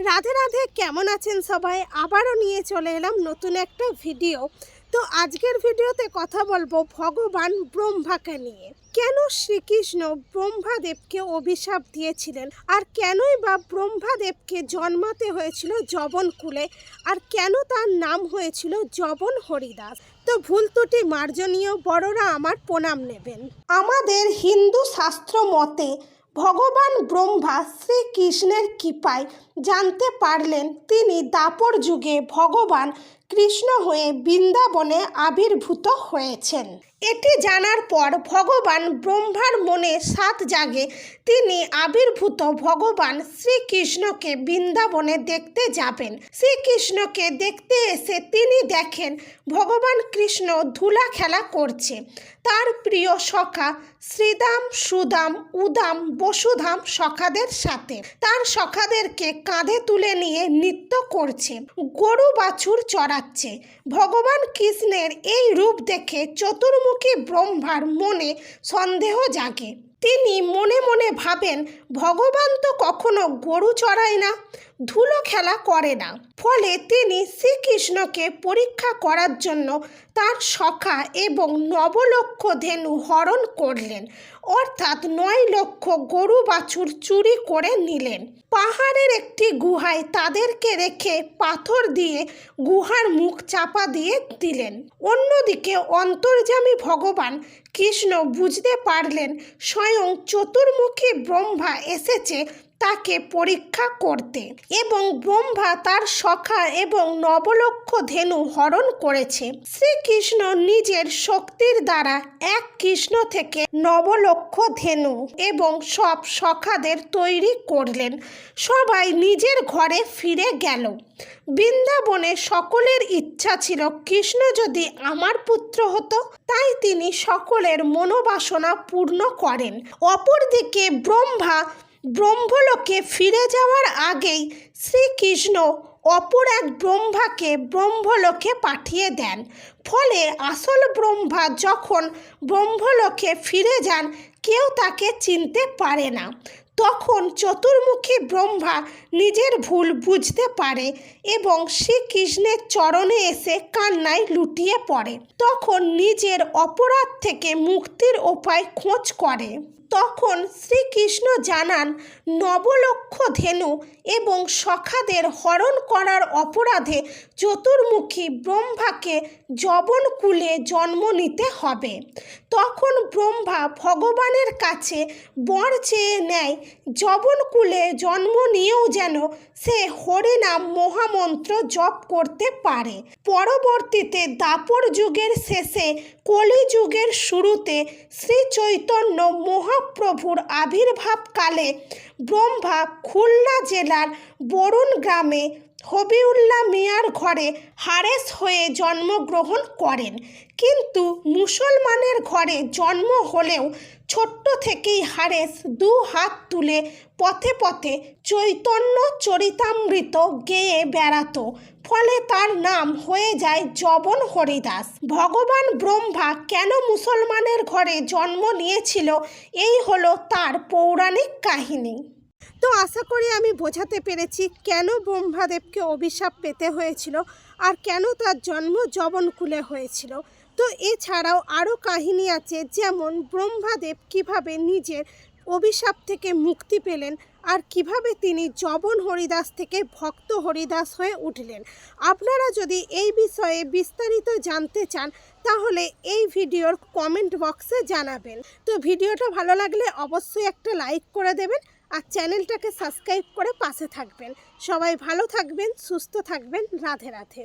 রাধে রাধে, কেমন আছেন সবাই? আবারও নিয়ে চলে এলাম নতুন একটা ভিডিও। তো আজকের ভিডিওতে কথা বলব ভগবান ব্রহ্মাকে নিয়ে। কেন শ্রীকৃষ্ণ ব্রহ্মাদেবকে অভিশাপ দিয়েছিলেন? আর কেনই বা ব্রহ্মাদেবকে জন্মাতে হয়েছিল জবনকুলে আর কেন তার নাম হয়েছিল জবন হরিদাস? তো ভুল ত্রুটি মার্জনীয়, বড়রা আমার প্রণাম নেবেন। আমাদের হিন্দু শাস্ত্র মতে ভগবান ব্রহ্মা শ্রীকৃষ্ণের কৃপায় জানতে পারলেন তিনি দাপর যুগে ভগবান কৃষ্ণ হয়ে বৃন্দাবনে আবির্ভূত হয়েছেন। এটি জানার পর ভগবান ব্রহ্মার মনে সাত জাগে তিনি আবির্ভূত ভগবান শ্রীকৃষ্ণকে বৃন্দাবনে দেখতে যাবেন। শ্রীকৃষ্ণকে দেখতে এসে তিনি দেখেন ভগবান কৃষ্ণ ধুলা খেলা করছে। তার প্রিয় সখা শ্রীদাম, সুদাম, উদাম, বসুধাম সখাদের সাথে। তার সখাদেরকে কাঁধে তুলে নিয়ে নৃত্য করছে, গরু বাছুর চড়াচ্ছে। ভগবান কৃষ্ণের এই রূপ দেখে চতুর্মুখী ব্রহ্মার মনে সন্দেহ জাগে। তিনি মনে মনে ভাবেন, ভগবান তো কখনো গরু চড়ায় না, ধুলো খেলা করে না। ফলে তিনি শ্রীকৃষ্ণকে পরীক্ষা করার জন্য তার সখা এবং নবলক্ষ ধেনু হরণ করলেন। অর্থাৎ নয় লক্ষ গরু বাছুর চুরি করে নিলেন। পাহাড়ের একটি গুহায় তাদেরকে রেখে পাথর দিয়ে গুহার মুখ চাপা দিয়ে দিলেন। অন্যদিকে অন্তর্যামী ভগবান কৃষ্ণ বুঝতে পারলেন, স্বয়ং চতুর্মুখী ব্রহ্মা এসেছে তাকে পরীক্ষা করতে এবং ব্রহ্মা তার সখা এবং নবলক্ষ ধেনু হরণ করেছে। শ্রীকৃষ্ণ নিজের শক্তির দ্বারা এক কৃষ্ণ থেকে নবলক্ষ ধেনু এবং সব সখাদের তৈরি করলেন। সবাই নিজের ঘরে ফিরে গেল। বৃন্দাবনে সকলের ইচ্ছা ছিল, কৃষ্ণ যদি আমার পুত্র হতো? তাই তিনি সকলের মনোবাসনা পূর্ণ করেন। অপরদিকে ব্রহ্মা ব্রহ্মলোকে ফিরে যাওয়ার আগেই শ্রীকৃষ্ণ অপর এক ব্রহ্মাকে ব্রহ্মলোকে পাঠিয়ে দেন। ফলে আসল ব্রহ্মা যখন ব্রহ্মলোকে ফিরে যান, কেউ তাকে চিনতে পারে না। তখন চতুর্মুখী ব্রহ্মা নিজের ভুল বুঝতে পারে এবং শ্রীকৃষ্ণের চরণে এসে কান্নায় লুটিয়ে পড়ে। তখন নিজের অপরাধ থেকে মুক্তির উপায় খোঁজ করে। তখন শ্রীকৃষ্ণ জানান, নবলক্ষ ধেনু এবং সখাদের হরণ করার অপরাধে চতুর্মুখী ব্রহ্মাকে জবনকুলে জন্ম নিতে হবে। তখন ব্রহ্মা ভগবানের কাছে বর চেয়ে নেয় জবনকুলে জন্ম নিয়েও যেন সে হরিনাম মহামন্ত্র জপ করতে পারে। পরবর্তীতে দাপর যুগের শেষে কলিযুগের শুরুতে শ্রী চৈতন্য মহাপ্রভুর আবির্ভাবকালে ব্রহ্মা খুলনা জেলার বরুণ গ্রামে হবিউল্লাহ মিয়ার ঘরে হারেস হয়ে জন্মগ্রহণ করেন। কিন্তু মুসলমানের ঘরে জন্ম হলেও ছোট্ট থেকেই হারেস দু হাত তুলে পথে পথে চৈতন্য চরিতামৃত গেয়ে বেড়াতো। ফলে তার নাম হয়ে যায় জবন হরিদাস। ভগবান ব্রহ্মা কেন মুসলমানের ঘরে জন্ম নিয়েছিল? এই হলো তার পৌরাণিক কাহিনী। তো আশা করি আমি বোঝাতে পেরেছি কেন ব্রহ্মাদেবকে অভিশাপ পেতে হয়েছিল আর কেন তার জন্ম জবনকুলে হয়েছিল। তো এছাড়াও আরও কাহিনী আছে যেমন ব্রহ্মাদেব কীভাবে নিজের অভিশাপ থেকে মুক্তি পেলেন আর কীভাবে তিনি জবন হরিদাস থেকে ভক্ত হরিদাস হয়ে উঠলেন। আপনারা যদি এই বিষয়ে বিস্তারিত জানতে চান, তাহলে এই ভিডিওর কমেন্ট বক্সে জানাবেন। তো ভিডিওটা ভালো লাগলে অবশ্যই একটা লাইক করে দেবেন আর চ্যানেলটাকে সাবস্ক্রাইব করে পাশে থাকবেন। সবাই ভালো থাকবেন সুস্থ থাকবেন। রাধে রাধে।